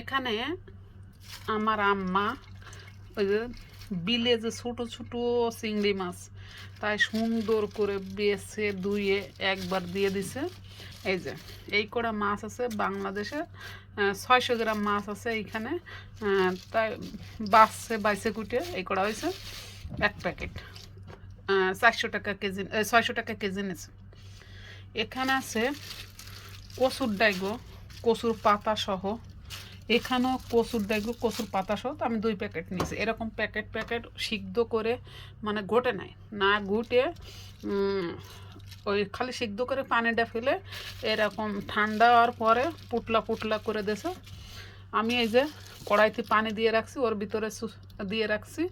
এখানে আমার আম্মা ওই যে বিলে যে ছোট ছোট চিংড়ি মাছ, তাই সুন্দর করে বেছে ধুয়ে একবার দিয়ে দিছে। এই যে, এই কটা মাছ আছে বাংলাদেশে ছয়শো গ্রাম মাছ আছে এইখানে তাই বাসছে বাইসে কুটে, এই কটা হয়েছে, এক প্যাকেট। চারশো টাকা কেজি ছয়শো টাকা কেজি নিয়েছে এখানে আছে কচুর ডাইগো, কচুর পাতা সহ এখানেও কচুর ডাইগো কচুর পাতা সহ আমি দুই প্যাকেট নিয়েছি। এরকম প্যাকেট প্যাকেট সিদ্ধ করে মানে ঘটে নাই, না ঘুটে ওই খালি সিদ্ধ করে পানিটা ফেলে এরকম ঠান্ডা হওয়ার পরে পুটলা পুটলা করে দেছে আমি এই যে কড়াইতে পানি দিয়ে রাখছি, ওর ভিতরে দিয়ে রাখছি,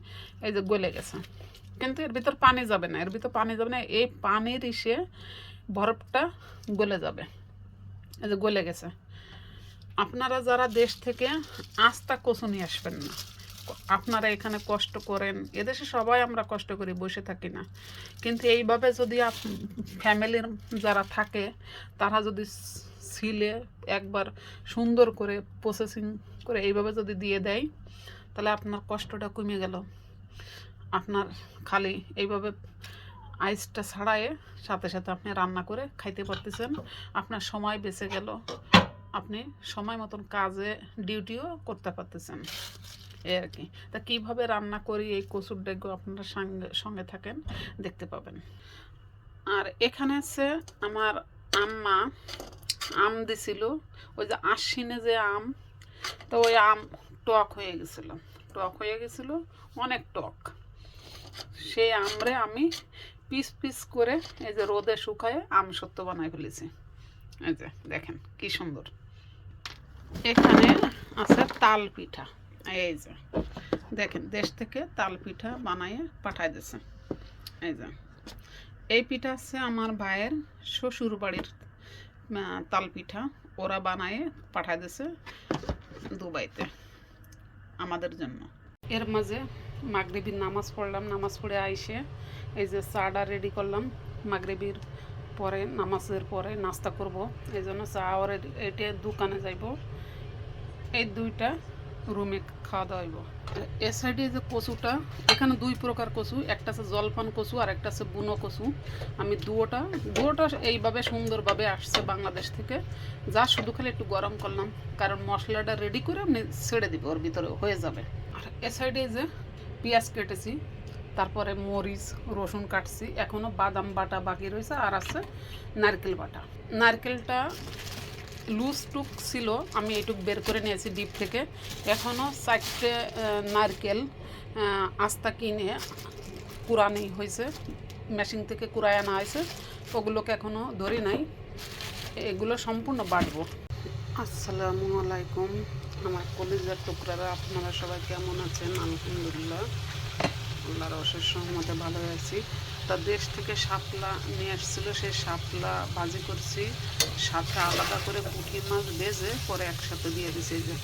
এই যে গলে গেছে। কিন্তু এর ভিতর পানি যাবে না, এর ভিতর পানি যাবে না, এই পানির ইসে বরফটা গলে যাবে, এই যে গলে গেছে। আপনারা যারা দেশ থেকে আস্তা কচু নিয়ে আসবেন না, আপনারা এখানে কষ্ট করেন, এদেশে সবাই আমরা কষ্ট করি, বসে থাকি না। কিন্তু এইভাবে যদি ফ্যামিলির যারা থাকে, তারা যদি সিলে একবার সুন্দর করে প্রসেসিং করে এইভাবে যদি দিয়ে দেয়, তাহলে আপনার কষ্টটা কমে গেল। আপনার খালি এইভাবে আইসটা ছাড়ায়ে সাথে সাথে আপনি রান্না করে খাইতে পারতেছেন, আপনার সময় বেঁচে গেল। আপনি সময় মতন কাজে ডিউটিও করতে পারতেছেন। এই আর কি। তা কীভাবে রান্না করি, এই কচুর ডেগো আপনারা সঙ্গে সঙ্গে থাকেন, দেখতে পাবেন। আর এখানে আছে আমার আম্মা, আম দিছিল, ওই যে আশ্বিনে যে আম, তো ওই আম টক হয়ে গেছিল। টক হয়ে গেছিল, অনেক টক। সেই আমরে আমি পিস পিস করে এই যে রোদে শুকায় আম সত্য বানায় ফেলেছি। এই যে দেখেন, কি সুন্দর। এখানে আছে তাল পিঠা। এই যে, দেখেন, দেশ থেকে তাল পিঠা বানাইয়ে পাঠাই দিছে। এই যে, এই পিঠা আছে আমার ভাইয়ের শ্বশুর বাড়ির তাল পিঠা। ওরা বানায়ে পাঠাই দিছে দুবাইতে আমাদের জন্য। এর মাঝে মাগরিবির নামাজ পড়লাম, নামাজ পড়ে আইসে এই যে চাটা রেডি করলাম। মাগরিবির পরে, নামাজের পরে নাস্তা করব। এই জন্য চা আর এটা দোকানে যাইব। এই দুইটা রুমে খাওয়া দাওয়া হইব। এ সাইডে যে কচুটা, এখানে দুই প্রকার কচু, একটা আছে জলপান কচু আর একটা আছে বুনো কচু। আমি দুয়োটা দুয়োটা এইভাবে সুন্দরভাবে আসছে বাংলাদেশ থেকে। যা শুধু খালি একটু গরম করলাম, কারণ মশলাটা রেডি করে আপনি ছেড়ে দিব, ওর ভিতরে হয়ে যাবে। আর এ সাইডে যে পেঁয়াজ কেটেছি, তারপরে মরিচ, রসুন কাটছি এখনও বাদাম বাটা বাকি রয়েছে, আর আছে নারকেল বাটা। নারকেলটা লুজ টুক ছিল, আমি এইটুক বের করে নিয়েছি ডিপ থেকে। এখনও চারটে নারকেল আস্তা কিনে কুড়ানি হয়েছে, মেশিন থেকে কুড়ায় আনা হয়েছে, ওগুলোকে এখনও ধরি নাই। এগুলো সম্পূর্ণ বাটবো আসসালামু আলাইকুম, আমার কলেজের টুকরারা, আপনারা সবাই কেমন আছেন? আলহামদুলিল্লাহ, আল্লাহর অশেষ সহমতে ভালো আছি। তা দেশ থেকে শাপলা নিয়ে এসেছিল সেই শাপলা ভাজি করছি, সাথে আলাদা করে পুঁটি মাছ ভেজে পরে একসাথে দিয়ে দিছি যে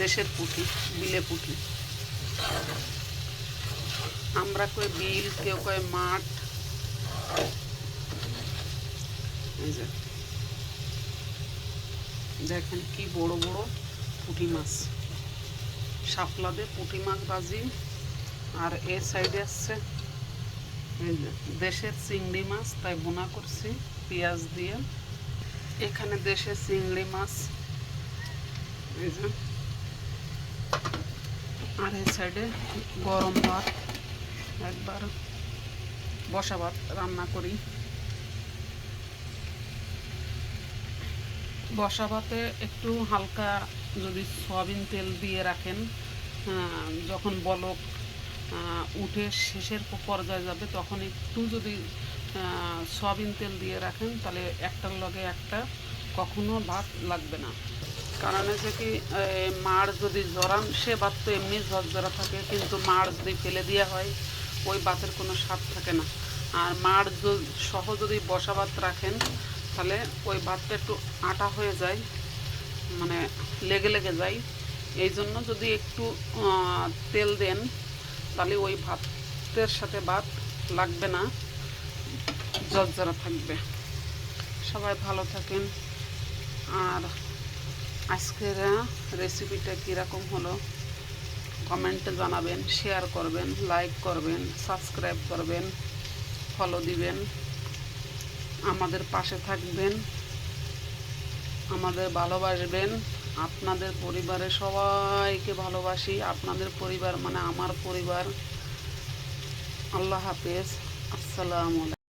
দেশের পুঁটি, বিলে পুঁটি। আমরা কই বিল, কেউ কয় মাঠ। দেখেন কি বড় বড় পুঁটি মাছ। শাপলা দিয়ে পুঁটি মাছ ভাজি আর এর সাইডে আসছে দেশের চিংড়ি মাছ, তাই বোনা করছি, পেঁয়াজ দিয়ে। এখানে দেশের চিংড়ি মাছ। আর এই সাইডে গরম ভাত। একবার বসা ভাত রান্না করি। বসা ভাতে একটু হালকা যদি সয়াবিন তেল দিয়ে রাখেন যখন বলক উঠে শেষের পর্যায়ে যাবে, তখন একটু যদি সয়াবিন তেল দিয়ে রাখেন, তাহলে একটার লগে একটা কখনো ভাত লাগবে না। কারণ হচ্ছে কি মাড় যদি জরান সে ভাত তো এমনি ঝরঝরা থাকে, কিন্তু মাড় যদি ফেলে দেওয়া হয়, ওই ভাতের কোনো স্বাদ থাকে না। আর য- সহ যদি বসা ভাত রাখেন, তাহলে ওই ভাতটা একটু আটা হয়ে যায় মানে লেগে লেগে যায়। এই জন্য যদি একটু তেল দেন তাহলে ওই ভাতের সাথে ভাত লাগবে না জর্জরা থাকবে। সবাই ভালো থাকেন। আর আজকের রেসিপিটা কীরকম হলো কমেন্টে জানাবেন শেয়ার করবেন লাইক করবেন সাবস্ক্রাইব করবেন ফলো দিবেন। আমাদের পাশে থাকবেন, আমাদের ভালোবাসবেন। আপনাদের পরিবারের সবাইকে ভালোবাসি। আপনাদের পরিবার মানে আমার পরিবার। আল্লাহ হাফেজ। আসসালামু আলাইকুম।